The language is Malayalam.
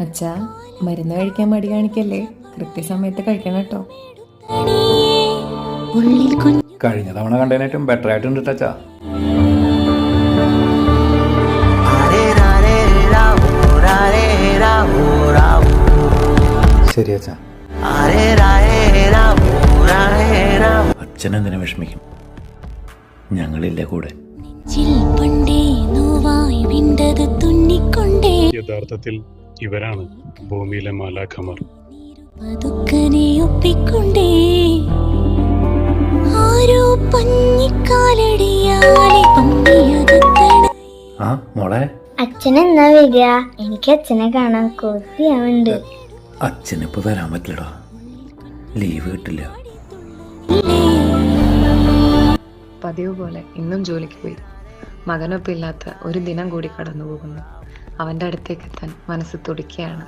അച്ഛാ മരുന്ന് കഴിക്കാൻ മടി കാണിക്കല്ലേ? കൃത്യസമയത്ത് കഴിക്കണം കേട്ടോ. കഴിഞ്ഞ തവണ കണ്ടതിനേറ്റവും ബെറ്റർ ആയിട്ടുണ്ട് ടച്ചാ ശരി അച്ഛാ. അച്ഛൻ എന്തിനു വിഷമിക്കും? ഞങ്ങളില്ല കൂടെ. യഥാർത്ഥത്തിൽ ഇവരാണ് ഭൂമിയിലെ മാലാഖമാർ. പതുക്കനെ ഒപ്പിക്കൊണ്ടേ ആരോ പഞ്ഞിക്കാലടിയാലെ ആ മോളെ. അച്ഛൻ എന്നാ വരിക? എനിക്ക് അച്ഛനെ കാണാൻ കൊതിയാവുണ്ട് അച്ഛനിപ്പോ വരാൻ പറ്റില്ലടാ. ലീവ് കിട്ടില്ല. പതിവ് പോലെ ഇന്നും ജോലിക്ക് പോയി. മകനൊപ്പം ഇല്ലാത്ത ഒരു ദിനം കൂടി കടന്നു പോകുന്നു അവന്റെ അടുത്തേക്ക് എത്താൻ മനസ്സ് തുടിക്കുകയാണ്.